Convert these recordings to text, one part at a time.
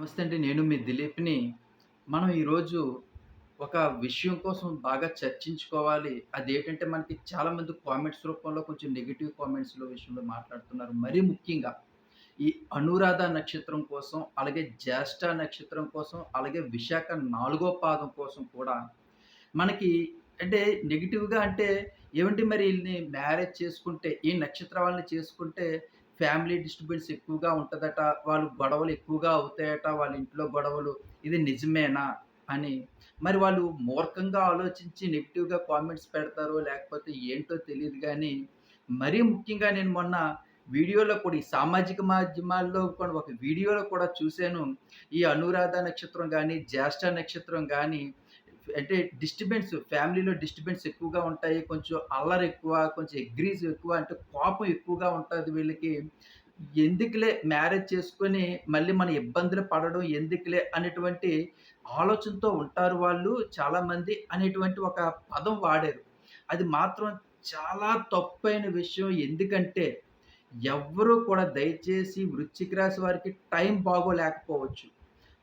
నమస్తే అండి. నేను మీ దిలీప్‌ని. మనం ఈరోజు ఒక విషయం కోసం బాగా చర్చించుకోవాలి. అదేంటంటే మనకి చాలామంది కామెంట్స్ రూపంలో కొంచెం నెగిటివ్ కామెంట్స్‌లో విషయంలో మాట్లాడుతున్నారు. మరీ ముఖ్యంగా ఈ అనురాధ నక్షత్రం కోసం, అలాగే జ్యేష్ఠ నక్షత్రం కోసం, అలాగే విశాఖ నాలుగో పాదం కోసం కూడా మనకి అంటే నెగిటివ్గా అంటే ఏమిటి మరి వీళ్ళని మ్యారేజ్ చేసుకుంటే, ఈ నక్షత్రాలని వాళ్ళని చేసుకుంటే ఫ్యామిలీ డిస్టర్బెన్స్ ఎక్కువగా ఉంటుందట వాళ్ళు గొడవలు ఎక్కువగా అవుతాయట. వాళ్ళ ఇంట్లో గొడవలు. ఇది నిజమేనా? అని మరి వాళ్ళు మూర్ఖంగా ఆలోచించి నెగిటివ్గా కామెంట్స్ పెడతారో లేకపోతే ఏంటో తెలియదు కానీ మరీ ముఖ్యంగా నేను మొన్న వీడియోలో కూడా ఈ సామాజిక మాధ్యమాల్లో కూడా ఒక వీడియోలో కూడా చూసాను. ఈ అనురాధ నక్షత్రం కానీ జ్యేష్ఠ నక్షత్రం కానీ అంటే డిస్టర్బెన్స్ ఫ్యామిలీలో డిస్టర్బెన్స్ ఎక్కువగా ఉంటాయి. కొంచెం అల్లరి ఎక్కువ, కొంచెం ఎగ్రీస్ ఎక్కువ అంటే కోపం ఎక్కువగా ఉంటుంది వీళ్ళకి. ఎందుకులే మ్యారేజ్ చేసుకొని మళ్ళీ మన ఇబ్బందులు పడడం ఎందుకులే అనేటువంటి ఆలోచనతో ఉంటారు వాళ్ళు చాలామంది అనేటువంటి ఒక పదం వాడారు. అది మాత్రం చాలా తప్పైన విషయం. ఎందుకంటే ఎవ్వరూ కూడా దయచేసి వృశ్చిక రాశి వారికి టైం బాగోలేకపోవచ్చు.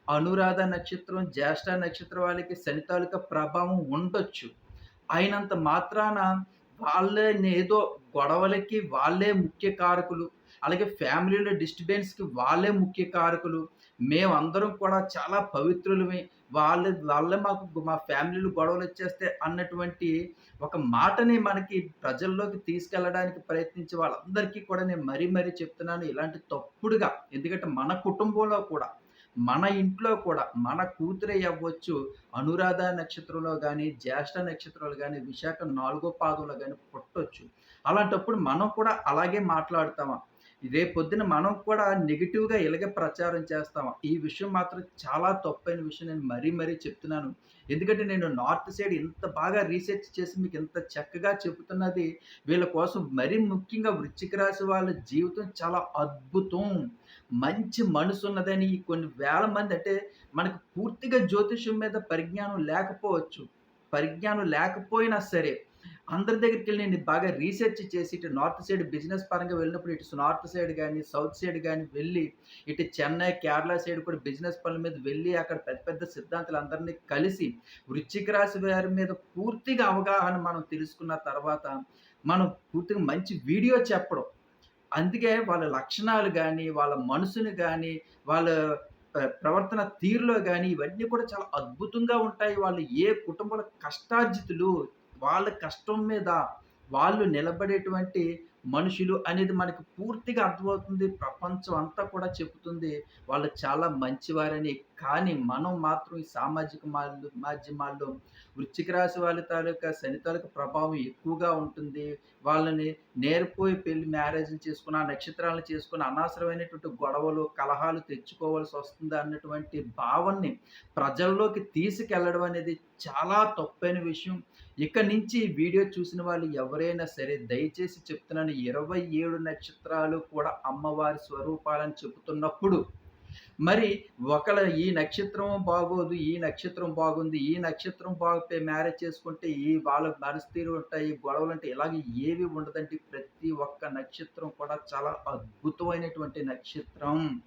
అనురాధ నక్షత్రం, జ్యేష్ఠ నక్షత్రం వాళ్ళకి శని తాలూకా ప్రభావం ఉండొచ్చు. అయినంత మాత్రాన వాళ్ళనేదో గొడవలకి వాళ్ళే ముఖ్య కారకులు. అలాగే ఫ్యామిలీలో డిస్టర్బెన్స్‌కి వాళ్ళే ముఖ్య కారకులు. మేమందరం కూడా చాలా పవిత్రులమే. వాళ్ళ వల్లే మాకు మా ఫ్యామిలీలో వచ్చేస్తే అన్నటువంటి ఒక మాటని మనకి ప్రజల్లోకి తీసుకెళ్ళడానికి ప్రయత్నించే వాళ్ళందరికీ కూడా నేను మరీ మరీ చెప్తున్నాను. ఇలాంటి తప్పుడుగా ఎందుకంటే మన కుటుంబంలో కూడా మన ఇంట్లో కూడా మన కూతురే అవ్వచ్చు, అనురాధ నక్షత్రంలో కానీ జ్యేష్ఠ నక్షత్రంలో కానీ విశాఖ నాలుగో పాదంలో కానీ పుట్టొచ్చు. అలాంటప్పుడు మనం కూడా అలాగే మాట్లాడతామా? రేపొద్దున మనం కూడా నెగిటివ్గా ఇలాగే ప్రచారం చేస్తామా? ఈ విషయం మాత్రం చాలా తప్పైన విషయం నేను మరీ మరీ చెప్తున్నాను. ఎందుకంటే నేను నార్త్ సైడ్ ఇంత బాగా రీసెర్చ్ చేసి మీకు ఇంత చక్కగా చెబుతున్నది వీళ్ళ కోసం మరీ ముఖ్యంగా వృచ్చిక రాశి వాళ్ళ జీవితం చాలా అద్భుతం. మంచి మనసున్నదని కొన్ని వేల మంది అంటే మనకు పూర్తిగా జ్యోతిష్యం మీద పరిజ్ఞానం లేకపోవచ్చు. పరిజ్ఞానం లేకపోయినా సరే, అందరి దగ్గరికి వెళ్ళి నేను బాగా రీసెర్చ్ చేసి ఇటు నార్త్ సైడ్ బిజినెస్ పరంగా వెళ్ళినప్పుడు ఇటు నార్త్ సైడ్ కానీ సౌత్ సైడ్ కానీ వెళ్ళి, ఇటు చెన్నై, కేరళ సైడ్ కూడా బిజినెస్ పనుల మీద వెళ్ళి అక్కడ పెద్ద పెద్ద సిద్ధాంతులు అందరినీ కలిసి, వృశ్చిక రాశి వారి మీద పూర్తిగా అవగాహన మనం తెలుసుకున్న తర్వాత, మనం పూర్తిగా మంచి వీడియో చెప్పడం. అందుకే వాళ్ళ లక్షణాలు కానీ వాళ్ళ మనసుని కానీ వాళ్ళ ప్రవర్తన తీరులో కానీ ఇవన్నీ కూడా చాలా అద్భుతంగా ఉంటాయి. వాళ్ళు ఏ కుటుంబాల కష్టార్జితులు, వాళ్ళ కష్టం మీద వాళ్ళు నిలబడేటువంటి మనుషులు అనేది మనకు పూర్తిగా అర్థమవుతుంది. ప్రపంచం అంతా కూడా చెబుతుంది. వాళ్ళు చాలా మంచివారని. కానీ మనం మాత్రం ఈ సామాజిక మాధ్యమాల్లో వృశ్చిక రాశి వాళ్ళ తాలూకా శని తాలూకా ప్రభావం ఎక్కువగా ఉంటుంది. వాళ్ళని నేర్పోయి పెళ్ళి మ్యారేజ్‌లు చేసుకుని ఆ నక్షత్రాలను చేసుకుని అనవసరమైనటువంటి గొడవలు, కలహాలు తెచ్చుకోవాల్సి వస్తుంది అన్నటువంటి భావాన్ని ప్రజల్లోకి తీసుకెళ్ళడం అనేది చాలా తప్పైన విషయం. ఇక నుంచి ఈ వీడియో చూసిన వాళ్ళు ఎవరైనా సరే దయచేసి చెప్తున్నాను 27 నక్షత్రాలు కూడా అమ్మవారి స్వరూపాలని చెబుతున్నప్పుడు, మరి ఒకళ్ళ ఈ నక్షత్రం బాగోదు, ఈ నక్షత్రం బాగుంది, ఈ నక్షత్రం బాగుంటే మ్యారేజ్ చేసుకుంటే ఈ వాళ్ళ మనస్తీరు ఉంటాయి, గొడవలు అంటే ఇలాగే ఏవి ఉండదండి. ప్రతి ఒక్క నక్షత్రం కూడా చాలా అద్భుతమైనటువంటి నక్షత్రం.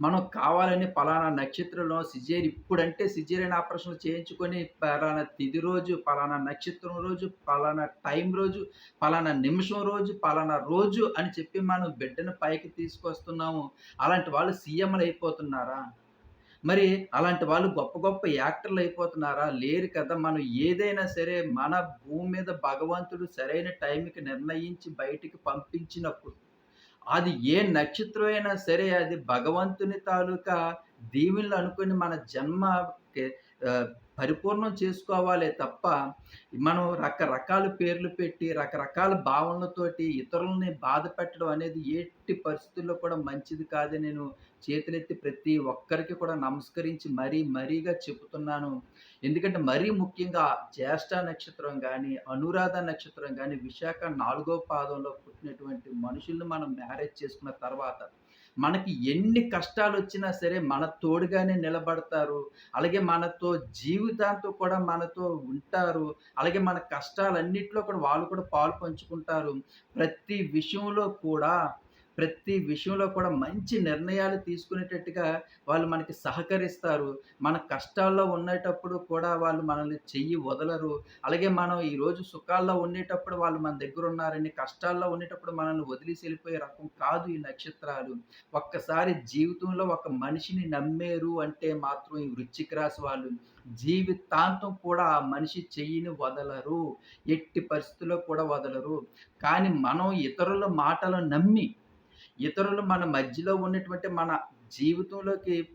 మనం కావాలని పలానా నక్షత్రంలో సిజేరి ఇప్పుడంటే సిజేరియన్ ఆపరేషన్‌లు చేయించుకొని పలానా తిది రోజు, పలానా నక్షత్రం రోజు, పలానా టైం రోజు, పలానా నిమిషం రోజు, పలానా రోజు అని చెప్పి మనం బిడ్డను పైకి తీసుకొస్తున్నాము. అలాంటి వాళ్ళు సీఎంలు అయిపోతున్నారా మరి అలాంటి వాళ్ళు గొప్ప గొప్ప యాక్టర్లు అయిపోతున్నారా లేరు కదా! మనం ఏదైనా సరే మన భూమి మీద భగవంతుడు సరైన టైంకి నిర్ణయించి బయటికి పంపించినప్పుడు అది ఏ నక్షత్రం అయినా సరే అది భగవంతుని తాలూకా దీవెనలు అనుకుని మన జన్మ పరిపూర్ణం చేసుకోవాలే తప్ప, మనం రకరకాల పేర్లు పెట్టి, రకరకాల భావనలతోటి ఇతరులని బాధ పెట్టడం అనేది ఎట్టి పరిస్థితుల్లో కూడా మంచిది కాదని నేను చేతులెత్తి ప్రతి ఒక్కరికి కూడా నమస్కరించి మరీ మరీగా చెబుతున్నాను. ఎందుకంటే మరీ ముఖ్యంగా జ్యేష్ఠ నక్షత్రం కానీ అనురాధ నక్షత్రం కానీ విశాఖ నాలుగో పాదంలో పుట్టినటువంటి మనుషుల్ని మనం మ్యారేజ్ చేసుకున్న తర్వాత, మనకి ఎన్ని కష్టాలు వచ్చినా సరే మన తోడుగానే నిలబడతారు. అలాగే మనతో జీవితాంతం కూడా మనతో ఉంటారు. అలాగే మన కష్టాలన్నిట్లో కూడా వాళ్ళు కూడా పాలు పంచుకుంటారు. ప్రతి విషయంలో కూడా ప్రతి విషయంలో కూడా మంచి నిర్ణయాలు తీసుకునేటట్టుగా వాళ్ళు మనకి సహకరిస్తారు. మన కష్టాల్లో ఉండేటప్పుడు కూడా వాళ్ళు మనల్ని చెయ్యి వదలరు. అలాగే మనం ఈరోజు సుఖాల్లో ఉండేటప్పుడు వాళ్ళు మన దగ్గర ఉన్నారని కష్టాల్లో ఉండేటప్పుడు మనల్ని వదిలేసి వెళ్ళిపోయే రకం కాదు ఈ నక్షత్రాలు. ఒక్కసారి జీవితంలో ఒక మనిషిని నమ్మేరు అంటే మాత్రం ఈ వృచ్చిక రాశి వాళ్ళు జీవితాంతం కూడా ఆ మనిషి చెయ్యిని వదలరు. ఎట్టి పరిస్థితుల్లో కూడా వదలరు. కానీ మనం ఇతరుల మాటలు నమ్మి, ఇతరులు మన మధ్యలో ఉన్నటువంటి మన జీవితంలోకి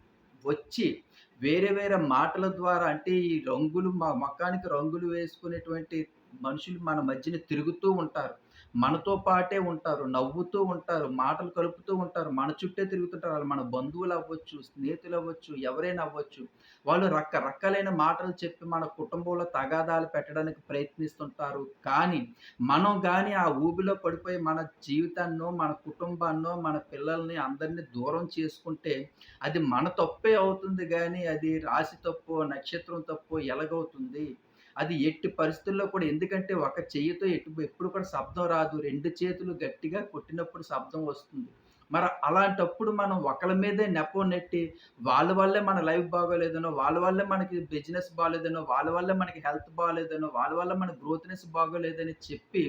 వచ్చి వేరే వేరే మాటల ద్వారా అంటే ఈ రంగులు మా మొఖానికి రంగులు వేసుకునేటువంటి మనుషులు మన మధ్యన తిరుగుతూ ఉంటారు. మనతో పాటే ఉంటారు. నవ్వుతూ ఉంటారు. మాటలు కలుపుతూ ఉంటారు. మన చుట్టే తిరుగుతుంటారు. వాళ్ళు మన బంధువులు అవ్వచ్చు స్నేహితులు అవ్వచ్చు ఎవరైనా అవ్వచ్చు. వాళ్ళు రకరకాలైన మాటలు చెప్పి మన కుటుంబంలో తగాదాలు పెట్టడానికి ప్రయత్నిస్తుంటారు. కానీ మనం కానీ ఆ ఊబిలో పడిపోయి మన జీవితాన్నో, మన కుటుంబాన్నో, మన పిల్లల్ని అందరిని దూరం చేసుకుంటే అది మన తప్పే అవుతుంది కానీ అది రాశి తప్పో, నక్షత్రం తప్పు ఎలాగవుతుంది? అది ఎట్టి పరిస్థితుల్లో కూడా ఎందుకంటే ఒక చెయ్యితో ఎట్టి ఎప్పుడు కూడా శబ్దం రాదు. రెండు చేతులు గట్టిగా కొట్టినప్పుడు శబ్దం వస్తుంది. మరి అలాంటప్పుడు మనం ఒకళ్ళ మీదే నెపం నెట్టి వాళ్ళ వల్లే మన లైఫ్ బాగోలేదనో, వాళ్ళ వల్లే మనకి బిజినెస్ బాగోలేదనో వాళ్ళ వల్లే మనకి హెల్త్ బాగోలేదనో వాళ్ళ వల్ల మన గ్రోత్‌నెస్ బాగోలేదని చెప్పి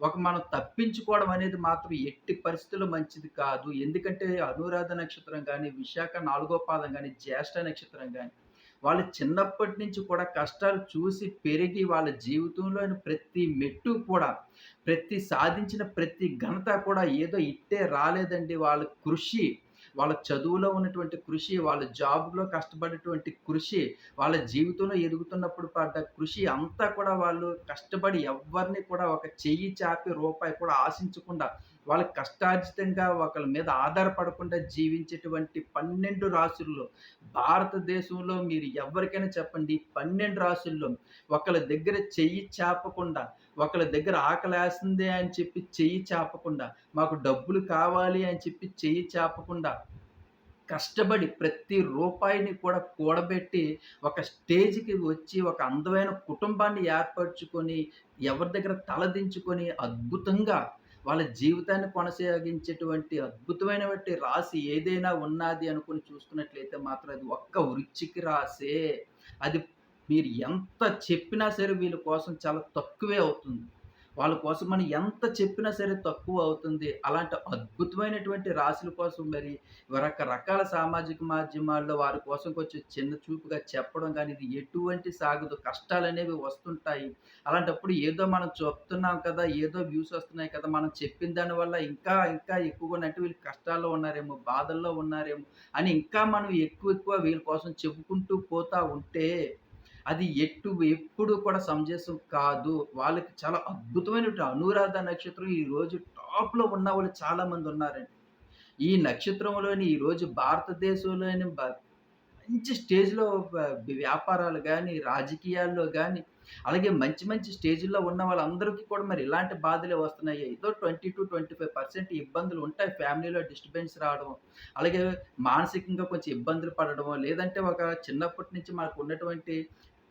ఒక మనం తప్పించుకోవడం అనేది మాత్రం ఎట్టి పరిస్థితుల్లో మంచిది కాదు. ఎందుకంటే అనురాధ నక్షత్రం కానీ విశాఖ నాలుగో పాదం కానీ జ్యేష్ఠ నక్షత్రం కానీ వాళ్ళు చిన్నప్పటి నుంచి కూడా కష్టాలు చూసి పెరిగి వాళ్ళ జీవితంలోని ప్రతి మెట్టు కూడా, ప్రతి సాధించిన ప్రతి ఘనత కూడా ఏదో ఇట్టే రాలేదండి. వాళ్ళ కృషి, వాళ్ళ చదువులో ఉన్నటువంటి కృషి, వాళ్ళ జాబ్‌లో కష్టపడేటువంటి కృషి, వాళ్ళ జీవితంలో ఎదుగుతున్నప్పుడు పడ్డ కృషి అంతా కూడా వాళ్ళు కష్టపడి ఎవ్వరిని కూడా ఒక చెయ్యి చాపి రూపాయి కూడా ఆశించకుండా, వాళ్ళ కష్టార్జితంగా ఒకళ్ళ మీద ఆధారపడకుండా జీవించేటువంటి 12 రాసుల్లో భారతదేశంలో మీరు ఎవరికైనా చెప్పండి. పన్నెండు రాసుల్లో ఒకళ్ళ దగ్గర చెయ్యి చాపకుండా, ఒకళ్ళ దగ్గర ఆకలేస్తుంది అని చెప్పి చెయ్యి చాపకుండా, మాకు డబ్బులు కావాలి అని చెప్పి చెయ్యి చాపకుండా, కష్టపడి ప్రతి రూపాయిని కూడా కూడబెట్టి ఒక స్టేజ్‌కి వచ్చి ఒక అందమైన కుటుంబాన్ని ఏర్పరచుకొని, ఎవరి దగ్గర తలదించుకొని అద్భుతంగా వాళ్ళ జీవితాన్ని కొనసాగించేటువంటి అద్భుతమైనటువంటి రాశి ఏదైనా ఉన్నాది అనుకుని చూసుకున్నట్లయితే మాత్రం అది ఒక్క వృచ్చికి రాసే అది మీరు ఎంత చెప్పినా సరే వీళ్ళ కోసం చాలా తక్కువే అవుతుంది. వాళ్ళ కోసం మనం ఎంత చెప్పినా సరే తక్కువ అవుతుంది. అలాంటి అద్భుతమైనటువంటి రాశుల కోసం మరి రకరకాల సామాజిక మాధ్యమాల్లో వారి కోసం కొంచెం చిన్న చూపుగా చెప్పడం కానీ ఇది ఎటువంటి సాగదు. కష్టాలనేవి వస్తుంటాయి. అలాంటప్పుడు ఏదో మనం చెప్తున్నాం కదా! ఏదో వ్యూస్ వస్తున్నాయి కదా! మనం చెప్పిన దాని వల్ల ఇంకా, ఇంకా ఎక్కువగానంటే వీళ్ళు కష్టాల్లో ఉన్నారేమో, బాధల్లో ఉన్నారేమో అని ఇంకా మనం ఎక్కువ, ఎక్కువ వీళ్ళ కోసం చెప్పుకుంటూ పోతా ఉంటే అది ఎట్టు ఎప్పుడు కూడా సమంజసం కాదు. వాళ్ళకి చాలా అద్భుతమైన అనురాధ నక్షత్రం ఈరోజు టాప్‌లో ఉన్న వాళ్ళు చాలామంది ఉన్నారండి. ఈ నక్షత్రంలోని ఈరోజు భారతదేశంలోని మంచి స్టేజ్‌లో వ్యాపారాలు కానీ రాజకీయాల్లో కానీ అలాగే మంచి మంచి స్టేజ్‌ల్లో ఉన్న వాళ్ళందరికీ కూడా మరి ఇలాంటి బాధలే వస్తున్నాయి. ఏదో 20-25% ఇబ్బందులు ఉంటాయి. ఫ్యామిలీలో డిస్టర్బెన్స్ రావడం, అలాగే మానసికంగా కొంచెం ఇబ్బందులు పడడం లేదంటే ఒక చిన్నప్పటి నుంచి మనకు ఉన్నటువంటి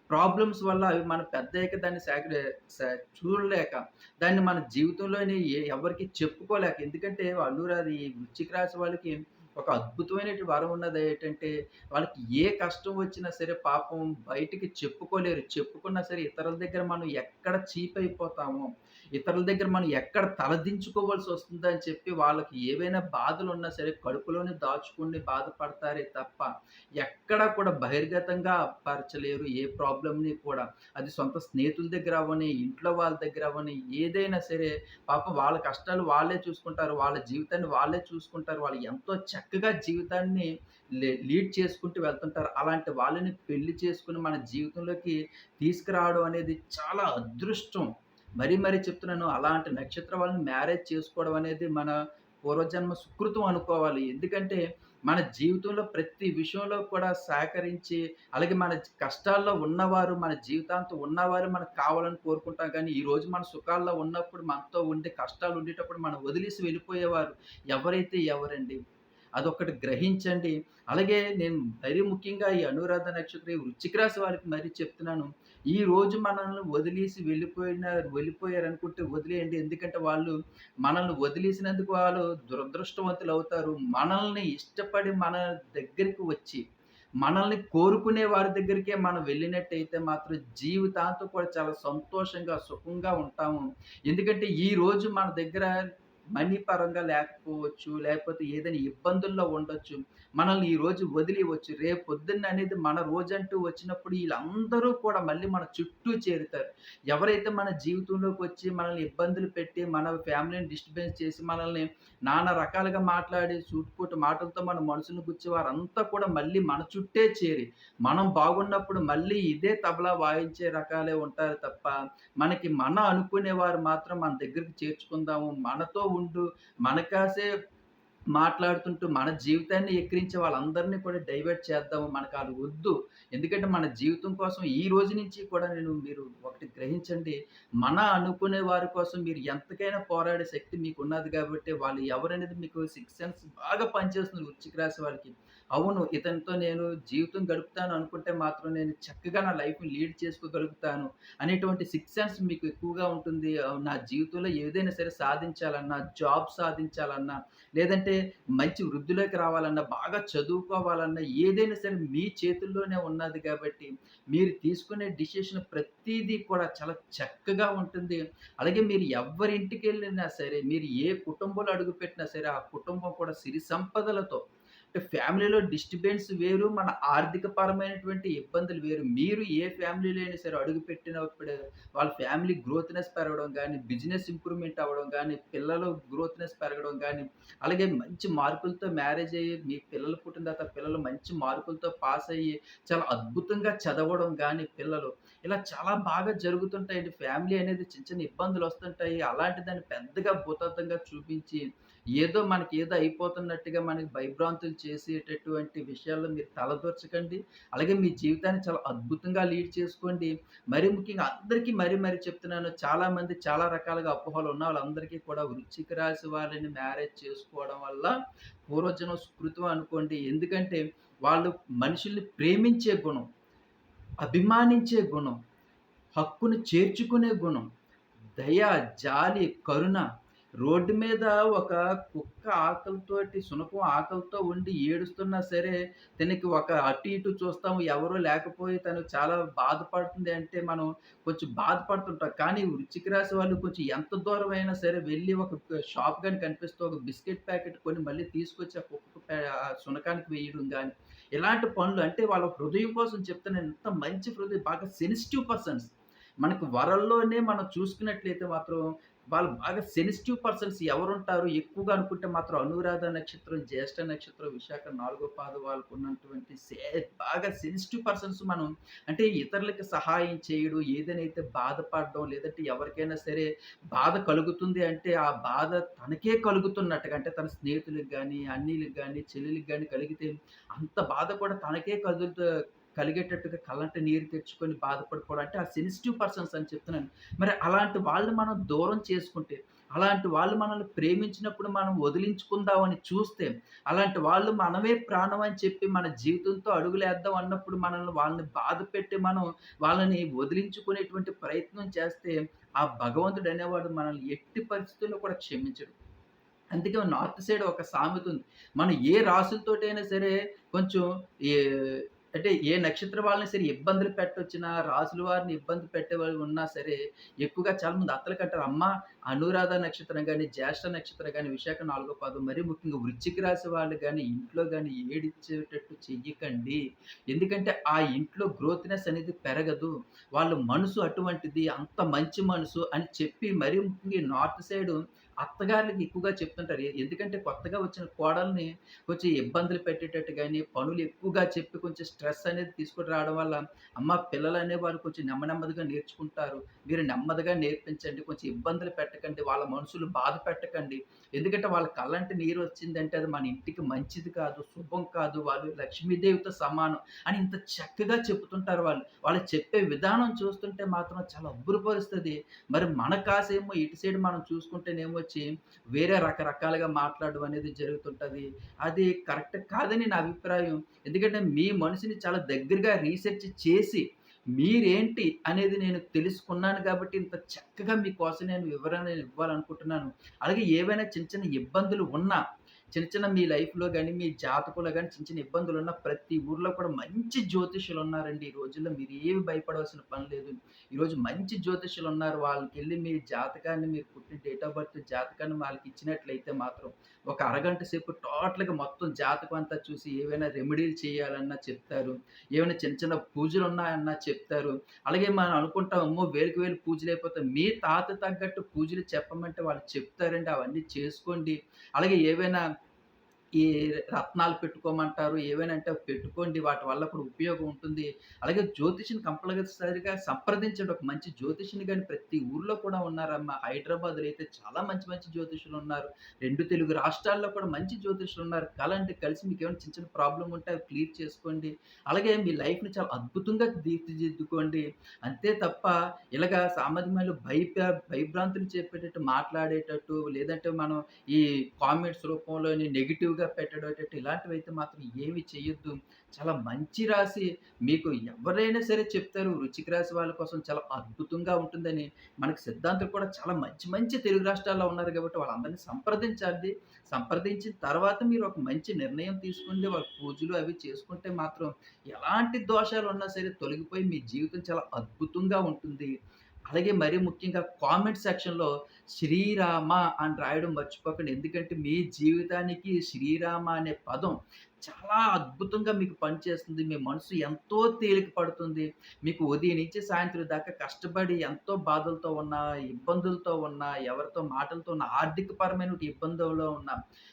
ప్రాబ్లమ్స్ వల్ల అవి మనం పెద్దయ్యాక దాన్ని సాక్రి చూడలేక, దాన్ని మన జీవితంలోనే ఎవరికి చెప్పుకోలేక ఎందుకంటే అనురాధ ఈ వృశ్చిక రాశి వాళ్ళకి ఒక అద్భుతమైన వరం ఉన్నది ఏంటంటే, వాళ్ళకి ఏ కష్టం వచ్చినా సరే పాపం బయటికి చెప్పుకోలేరు. చెప్పుకున్నా సరే ఇతరుల దగ్గర మనం ఎక్కడ చీప్ అయిపోతామో, ఇతరుల దగ్గర మనం ఎక్కడ తలదించుకోవాల్సొస్తుందో అని చెప్పి వాళ్ళకి ఏవైనా బాధలు ఉన్నా సరే కడుపులోనే దాచుకుని బాధపడతారే తప్ప, ఎక్కడా కూడా బహిర్గతంగా పరచలేరు ఏ ప్రాబ్లమ్‌ని కూడా. అది సొంత స్నేహితుల దగ్గర అవ్వని, ఇంట్లో వాళ్ళ దగ్గర అవ్వని, ఏదైనా సరే పాపం వాళ్ళ కష్టాలు వాళ్ళే చూసుకుంటారు. వాళ్ళ జీవితాన్ని వాళ్ళే చూసుకుంటారు. వాళ్ళు ఎంతో చక్క చక్కగా జీవితాన్ని లే లీడ్ చేసుకుంటూ వెళ్తుంటారు. అలాంటి వాళ్ళని పెళ్ళి చేసుకుని మన జీవితంలోకి తీసుకురావడం అనేది చాలా అదృష్టం. మరీ మరీ చెప్తున్నాను. అలాంటి నక్షత్ర వాళ్ళని మ్యారేజ్ చేసుకోవడం అనేది మన పూర్వజన్మ సుకృతం అనుకోవాలి. ఎందుకంటే మన జీవితంలో ప్రతి విషయంలో కూడా సహకరించి, అలాగే మన కష్టాల్లో ఉన్నవారు, మన జీవితాంతం ఉన్నవారు మనకు కావాలని కోరుకుంటాం కానీ, ఈరోజు మన సుఖాల్లో ఉన్నప్పుడు మనతో ఉండి కష్టాలు ఉండేటప్పుడు మనం వదిలేసి వెళ్ళిపోయేవారు ఎవరైతే ఎవరండి? అదొక్కటి గ్రహించండి. అలాగే నేను మరీ ముఖ్యంగా ఈ అనురాధ నక్షత్రం, ఈ రాశి వారికి మరీ చెప్తున్నాను. ఈ రోజు మనల్ని వదిలేసి వెళ్ళిపోయిన అనుకుంటే వదిలేయండి. ఎందుకంటే వాళ్ళు మనల్ని వదిలేసినందుకు వాళ్ళు దురదృష్టవంతులు అవుతారు మనల్ని ఇష్టపడి మన దగ్గరికి వచ్చి, మనల్ని కోరుకునే వారి దగ్గరికే మనం వెళ్ళినట్టయితే మాత్రం జీవితాంతం కూడా చాలా సంతోషంగా, సుఖంగా ఉంటాము. ఎందుకంటే ఈ రోజు మన దగ్గర మనీ పరంగా లేకపోవచ్చు, లేకపోతే ఏదైనా ఇబ్బందుల్లో ఉండొచ్చు. మనల్ని ఈరోజు రేపు పొద్దున్న అనేది మన రోజంటూ వచ్చినప్పుడు వీళ్ళందరూ కూడా మళ్ళీ మన చుట్టూ చేరుతారు. ఎవరైతే మన జీవితంలోకి వచ్చి మనల్ని ఇబ్బందులు పెట్టి, మన ఫ్యామిలీని డిస్టర్బెన్స్ చేసి, మనల్ని నానా రకాలుగా మాట్లాడి సూటిపోటి మాటలతో మన మనసును గుచ్చి వారంతా కూడా మళ్ళీ మన చుట్టే చేరి, మనం బాగున్నప్పుడు మళ్ళీ ఇదే తబలా వాయించే రకాలే ఉంటారు తప్ప, మనకి మన అనుకునేవారు మాత్రం మన దగ్గరికి చేర్చుకుందాము, మనతో ఉంటూ మనకాసే మాట్లాడుతుంటూ మన జీవితాన్ని ఎక్కిరించే వాళ్ళందరినీ కూడా డైవర్ట్ చేద్దాము. అది వద్దు. ఎందుకంటే మన జీవితం కోసం ఈ రోజు నుంచి కూడా నేను మీరు ఒకటి గ్రహించండి. మన అనుకునే వారి కోసం మీరు ఎంతకైనా పోరాడే శక్తి మీకు ఉన్నది కాబట్టి వాళ్ళు ఎవరనేది మీకు సిక్స్ సెన్స్ బాగా పనిచేస్తుంది వృచ్చిక రాశి వాళ్ళకి. అవును. ఇతనితో నేను జీవితం గడుపుతాను అనుకుంటే మాత్రం నేను చక్కగా నా లైఫ్‌ని లీడ్ చేసుకోగలుగుతాను అనేటువంటి సిక్స్ సెన్స్ మీకు ఎక్కువగా ఉంటుంది. నా జీవితంలో ఏదైనా సరే సాధించాలన్నా, జాబ్ సాధించాలన్నా, లేదంటే మంచి వృద్ధిలోకి రావాలన్నా, బాగా చదువుకోవాలన్నా ఏదైనా సరే మీ చేతుల్లోనే ఉన్నది కాబట్టి, మీరు తీసుకునే డిసిషన్ ప్రతిదీ కూడా చాలా చక్కగా ఉంటుంది. అలాగే మీరు ఎవ్వరింటికెళ్ళినా సరే, మీరు ఏ కుటుంబంలో అడుగుపెట్టినా సరే, ఆ కుటుంబం కూడా సిరి సంపదలతో ఫ్యామిలీలో డిస్టర్బెన్స్ వేరు. మన ఆర్థిక పరమైనటువంటి ఇబ్బందులు వేరు. మీరు ఏ ఫ్యామిలీలో అయినా సరే అడుగుపెట్టినప్పుడు వాళ్ళ ఫ్యామిలీ గ్రోత్‌నెస్ పెరగడం కానీ బిజినెస్ ఇంప్రూవ్‌మెంట్ అవ్వడం కానీ పిల్లలు గ్రోత్‌నెస్ పెరగడం కానీ అలాగే మంచి మార్కులతో మ్యారేజ్ అయ్యి, మీ పిల్లలు పుట్టిన తర్వాత పిల్లలు మంచి మార్కులతో పాస్ అయ్యి, చాలా అద్భుతంగా చదవడం కానీ పిల్లలు, ఇలా చాలా బాగా జరుగుతుంటాయండి. ఫ్యామిలీ అనేది చిన్న చిన్న ఇబ్బందులు వస్తుంటాయి అలాంటి దాన్ని పెద్దగా భూతత్వంగా చూపించి, ఏదో మనకి ఏదో అయిపోతున్నట్టుగా మనకి భయభ్రాంతులు చేసేటటువంటి విషయాల్లో మీరు తలదూర్చకండి. అలాగే మీ జీవితాన్ని చాలా అద్భుతంగా లీడ్ చేసుకోండి. మరీ ముఖ్యంగా అందరికీ మరీ మరీ చెప్తున్నాను. చాలామంది చాలా రకాలుగా అపోహలు ఉన్న వాళ్ళందరికీ కూడా వృశ్చిక రాశి వాళ్ళని మ్యారేజ్ చేసుకోవడం వల్ల పూర్వజనం సుకృతం అనుకోండి. ఎందుకంటే వాళ్ళు మనుషుల్ని ప్రేమించే గుణం, అభిమానించే గుణం, హక్కును చేర్చుకునే గుణం, దయ, జాలి, కరుణ రోడ్డు మీద ఒక కుక్క ఆకలితోటి సునకం ఆకలితో ఉండి ఏడుస్తున్నా సరే, తనకి ఒక అటు ఇటు చూస్తాము. ఎవరో లేకపోయి తను చాలా బాధపడుతుంది అంటే మనం కొంచెం బాధపడుతుంటాం. కానీ వృశ్చిక రాశి వాళ్ళు కొంచెం ఎంత దూరమైనా సరే వెళ్ళి ఒక షాప్ కానీ కనిపిస్తే ఒక బిస్కెట్ ప్యాకెట్ కొని మళ్ళీ తీసుకొచ్చి ఆ కుక్క సునకానికి వేయడం కానీ ఇలాంటి పనులు అంటే వాళ్ళ హృదయం కోసం చెప్తాను ఎంత మంచి హృదయం బాగా సెన్సిటివ్ పర్సన్స్. మనకు వరల్లోనే మనం చూసుకున్నట్లయితే మాత్రం వాళ్ళు బాగా సెన్సిటివ్ పర్సన్స్ ఎవరుంటారు? ఎక్కువగా అనుకుంటే మాత్రం అనురాధ నక్షత్రం, జ్యేష్ఠ నక్షత్రం, విశాఖ నాలుగో పాదవ వాళ్ళకు ఉన్నటువంటి సే బాగా సెన్సిటివ్ పర్సన్స్ మనం. అంటే ఇతరులకి సహాయం చేయడం, ఏదైనైతే బాధపడడం, లేదంటే ఎవరికైనా సరే బాధ కలుగుతుంది అంటే, ఆ బాధ తనకే కలుగుతున్నట్టుగా అంటే తన స్నేహితులకు కానీ అన్నీలకి కానీ చెల్లెలకు కానీ కలిగితే అంత బాధ కూడా తనకే కదులుతూ కలిగేటట్టుగా కళ్ళంట నీరు తెచ్చుకొని బాధపడిపోవడం అంటే ఆ సెన్సిటివ్ పర్సన్స్ అని చెప్తున్నాను. మరి అలాంటి వాళ్ళని మనం దూరం చేసుకుంటే, అలాంటి వాళ్ళు మనల్ని ప్రేమించినప్పుడు మనం వదిలించుకుందామని చూస్తే, అలాంటి వాళ్ళు మనమే ప్రాణం అని చెప్పి మన జీవితంతో అడుగులేద్దాం అన్నప్పుడు మనల్ని వాళ్ళని బాధపెట్టి మనం వాళ్ళని వదిలించుకునేటువంటి ప్రయత్నం చేస్తే, ఆ భగవంతుడు అనేవాడు మనల్ని ఎట్టి పరిస్థితుల్లో కూడా క్షమించడు. అందుకే నార్త్ సైడ్ ఒక సామెత ఉంది. మనం ఏ రాసులతోటైనా సరే కొంచెం ఏ అంటే ఏ నక్షత్రం వాళ్ళని సరే ఇబ్బందులు పెట్టొచ్చినా, రాసుల వారిని ఇబ్బంది పెట్టేవాళ్ళు ఉన్నా సరే, ఎక్కువగా చాలా మంది అత్తలు కట్టారు "అమ్మ అనురాధ నక్షత్రం కానీ జ్యేష్ఠ నక్షత్రం కానీ విశాఖ నాలుగో పాదం మరీ ముఖ్యంగా వృచ్చిక రాశి వాళ్ళు కానీ ఇంట్లో కానీ ఏడిచ్చేటట్టు చెయ్యకండి. ఎందుకంటే ఆ ఇంట్లో గ్రోత్‌నెస్ అనేది పెరగదు. వాళ్ళ మనసు అటువంటిది, అంత మంచి మనసు" అని చెప్పి మరీ ముఖ్యంగా నార్త్ సైడ్ అత్తగార్లకి ఎక్కువగా చెప్తుంటారు. ఎందుకంటే కొత్తగా వచ్చిన కోడల్ని కొంచెం ఇబ్బందులు పెట్టేటట్టు కానీ పనులు ఎక్కువగా చెప్పి కొంచెం స్ట్రెస్ అనేది తీసుకుని రావడం వల్ల, అమ్మ పిల్లలనేవారు కొంచెం నెమ్మ నెమ్మదిగా నేర్చుకుంటారు. మీరు నెమ్మదిగా నేర్పించండి. కొంచెం ఇబ్బందులు పెట్టకండి. వాళ్ళ మనసులు బాధ పెట్టకండి. ఎందుకంటే వాళ్ళ కళ్ళంటి నీరు వచ్చిందంటే అది మన ఇంటికి మంచిది కాదు, శుభం కాదు. వాళ్ళు లక్ష్మీదేవితో సమానం అని ఇంత చక్కగా చెప్తుంటారు వాళ్ళు. వాళ్ళు చెప్పే విధానం చూస్తుంటే మాత్రం చాలా అబ్బురపరుస్తది. మరి మన కాసేమో ఇటు సైడ్ మనం చూసుకుంటేనేమో వచ్చి వేరే రకరకాలుగా మాట్లాడడం అనేది జరుగుతుంటుంది అది కరెక్ట్ కాదని నా అభిప్రాయం. ఎందుకంటే మీ మనసుని చాలా దగ్గరగా రీసెర్చ్ చేసి మీరేంటి అనేది నేను తెలుసుకున్నాను కాబట్టి ఇంత చక్కగా మీకోసం నేను వివరణ ఇవ్వాలనుకుంటున్నాను. అలాగే ఏవైనా చిన్న చిన్న ఇబ్బందులు ఉన్నా చిన్న చిన్న మీ లైఫ్‌లో కానీ మీ జాతకులో కానీ చిన్న చిన్న ఇబ్బందులు ఉన్న ప్రతి ఊర్లో కూడా మంచి జ్యోతిష్యులున్నారండి. ఈ రోజుల్లో మీరేమి భయపడవలసిన పని లేదు. ఈరోజు మంచి జ్యోతిష్యులున్నారు. వాళ్ళకెళ్ళి మీ జాతకాన్ని మీరు పుట్టిన డేట్ ఆఫ్ బర్త్ జాతకాన్ని వాళ్ళకి ఇచ్చినట్లయితే మాత్రం ఒక అరగంట సేపు టోటల్‌గా మొత్తం జాతకం అంతా చూసి ఏవైనా రెమెడీలు చేయాలన్నా చెప్తారు. ఏమైనా చిన్న చిన్న పూజలు ఉన్నాయన్నా చెప్తారు. అలాగే మనం అనుకుంటాం అమ్మో! వేలకు వేలు అయిపోతే మీ తాత తగ్గట్టు పూజలు చెప్పమంటే వాళ్ళు చెప్తారండి. అవన్నీ చేసుకోండి. అలాగే ఏవైనా ఈ రత్నాలు పెట్టుకోమంటారు. ఏవైనా అంటే పెట్టుకోండి. వాటి వల్ల కూడా ఉపయోగం ఉంటుంది. అలాగే జ్యోతిషిని కంపల్సరిగా సంప్రదించండి. ఒక మంచి జ్యోతిషిని కానీ ప్రతి ఊర్లో కూడా ఉన్నారమ్మా. హైదరాబాద్‌లో అయితే చాలా మంచి మంచి జ్యోతిషులు ఉన్నారు రెండు తెలుగు రాష్ట్రాల్లో కూడా మంచి జ్యోతిషులు ఉన్నారు కలంటే కలిసి ఏమైనా చిన్న చిన్న ప్రాబ్లం ఉంటే అవి క్లియర్ చేసుకోండి. అలాగే మీ లైఫ్‌ని చాలా అద్భుతంగా తీర్చిదిద్దుకోండి. అంతే తప్ప ఇలాగా సామాన్యమైన భయ భయభ్రాంతులు చెప్పేటట్టు మాట్లాడేటట్టు లేదంటే మనం ఈ కామెంట్స్ రూపంలోని నెగిటివ్గా పెట్టడేటట్టు ఇలాంటివైతే మాత్రం ఏమి చేయొద్దు. చాలా మంచి రాశి మీకు ఎవరైనా సరే చెప్తారు. వృశ్చిక రాశి వాళ్ళ కోసం చాలా అద్భుతంగా ఉంటుందని. మనకు సిద్ధాంతులు కూడా చాలా మంచి మంచి తెలుగు రాష్ట్రాల్లో ఉన్నారు కాబట్టి వాళ్ళందరిని సంప్రదించాలి సంప్రదించిన తర్వాత మీరు ఒక మంచి నిర్ణయం తీసుకుంటే వాళ్ళ పూజలు అవి చేసుకుంటే మాత్రం ఎలాంటి దోషాలు ఉన్నా సరే తొలగిపోయి మీ జీవితం చాలా అద్భుతంగా ఉంటుంది. అలాగే మరీ ముఖ్యంగా కామెంట్ సెక్షన్‌లో శ్రీరామ అని రాయడం మర్చిపోకండి. ఎందుకంటే మీ జీవితానికి శ్రీరామ అనే పదం చాలా అద్భుతంగా మీకు పనిచేస్తుంది. మీ మనసు ఎంతో తేలిక పడుతుంది. మీకు ఉదయం నుంచి సాయంత్రం దాకా కష్టపడి ఎంతో బాధలతో ఉన్న ఇబ్బందులతో ఉన్న ఎవరితో మాటలతో ఉన్న ఆర్థికపరమైన ఇబ్బందుల్లో ఉన్న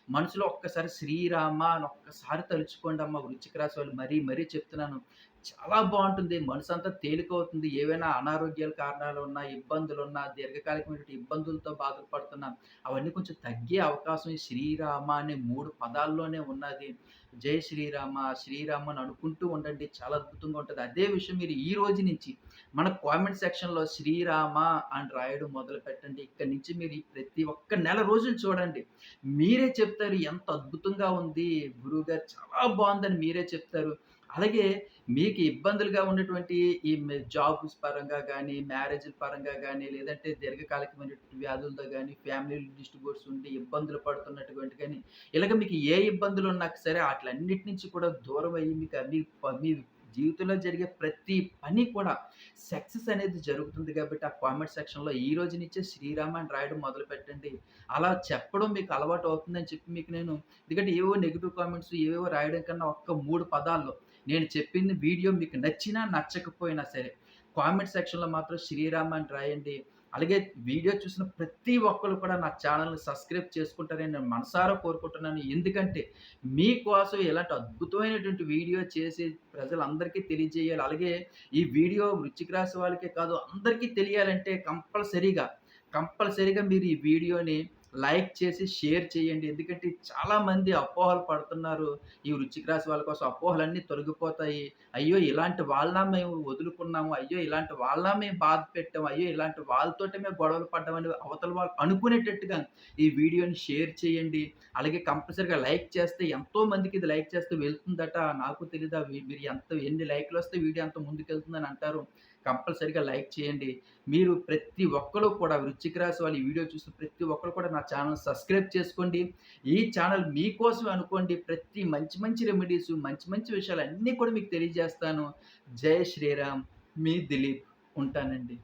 మనసులో ఒక్కసారి శ్రీరామ అని ఒక్కసారి తలుచుకోండి అమ్మ వృచ్చిక రాశి వాళ్ళు మరీ మరీ చెప్తున్నాను. చాలా బాగుంటుంది మనసు అంతా తేలికవుతుంది. ఏవైనా అనారోగ్యాల కారణాలు ఉన్నా ఇబ్బందులు ఉన్నా దీర్ఘకాలికమైనటువంటి ఇబ్బందులతో బాధలు పడుతున్నా, అవన్నీ కొంచెం తగ్గే అవకాశం శ్రీరామ అనే మూడు పదాల్లోనే ఉన్నది. జై శ్రీరామ, శ్రీరామ అని అనుకుంటూ ఉండండి. చాలా అద్భుతంగా ఉంటుంది అదే విషయం మీరు ఈ రోజు నుంచి మన కామెంట్ సెక్షన్‌లో శ్రీరామ అని రాయడం మొదలుపెట్టండి. ఇక్కడి నుంచి మీరు ప్రతి ఒక్క నెల రోజులు చూడండి. మీరే చెప్తారు ఎంత అద్భుతంగా ఉంది. గురువుగారు చాలా బాగుందని మీరే చెప్తారు. అలాగే మీకు ఇబ్బందులుగా ఉన్నటువంటి ఈ జాబ్స్ పరంగా కానీ మ్యారేజ్ పరంగా కానీ లేదంటే దీర్ఘకాలికమైనటువంటి వ్యాధులతో కానీ ఫ్యామిలీ డిస్ట్రిబ్యూట్స్ ఉండి ఇబ్బందులు పడుతున్నటువంటి కానీ ఇలాగ మీకు ఏ ఇబ్బందులు ఉన్నా సరే ఆటిలన్నిటి నుంచి కూడా అయ్యి మీకు అన్ని ప మీ జీవితంలో జరిగే ప్రతి పని కూడా సక్సెస్ అనేది జరుగుతుంది కాబట్టి, ఆ కామెంట్ సెక్షన్‌లో ఈ రోజు నుంచే శ్రీరామ అని రాయడం మొదలుపెట్టండి. అలా చెప్పడం మీకు అలవాటు అవుతుందని చెప్పి మీకు నేను ఎందుకంటే ఏవో నెగిటివ్ కామెంట్స్ ఏవేవో రాయడం కన్నా ఒక్క మూడు పదాల్లో నేను చెప్పింది వీడియో మీకు నచ్చినా, నచ్చకపోయినా సరే కామెంట్ సెక్షన్‌లో మాత్రం శ్రీరామ అని రాయండి. అలాగే వీడియో చూసిన ప్రతి ఒక్కళ్ళు కూడా నా ఛానల్ని సబ్స్క్రైబ్ చేసుకుంటారని నేను మనసారా కోరుకుంటున్నాను. ఎందుకంటే మీకోసం ఇలాంటి అద్భుతమైనటువంటి వీడియో చేసి ప్రజలందరికీ తెలియజేయాలి. అలాగే ఈ వీడియో వృశ్చిక రాశి వాళ్ళకే కాదు అందరికీ తెలియాలంటే కంపల్సరీగా, కంపల్సరీగా మీరు ఈ వీడియోని లైక్ చేసి షేర్ చేయండి. ఎందుకంటే చాలామంది అపోహలు పడుతున్నారు. ఈ వృచ్చిక రాశి వాళ్ళ కోసం అపోహలన్నీ తొలగిపోతాయి. అయ్యో! ఇలాంటి వాళ్ళ మేము వదులుకున్నాము. అయ్యో! ఇలాంటి వాళ్ళ మేము బాధ పెట్టాము. అయ్యో! ఇలాంటి వాళ్ళతోటే మేము గొడవలు పడ్డామని అవతల వాళ్ళు అనుకునేటట్టుగా ఈ వీడియోని షేర్ చేయండి. అలాగే కంపల్సరీగా లైక్ చేస్తే ఎంతో మందికి ఇది లైక్ చేస్తే వెళ్తుందట. నాకు తెలియదా మీరు ఎంత ఎన్ని లైక్‌లొస్తే వీడియో అంత ముందుకెళ్తుందని అంటారు. కంపల్సరిగా లైక్ చేయండి. మీరు ప్రతి ఒక్కరు కూడా వృచ్చిక రాశి వాళ్ళు ఈ వీడియో చూసిన ప్రతి ఒక్కరు కూడా నా ఛానల్ సబ్స్క్రైబ్ చేసుకోండి. ఈ ఛానల్ మీకోసం అనుకోండి. ప్రతి మంచి మంచి రెమెడీస్, మంచి మంచి విషయాలు అన్నీ కూడా మీకు తెలియజేస్తాను. జై శ్రీరామ్. మీ దిలీప్. ఉంటానండి.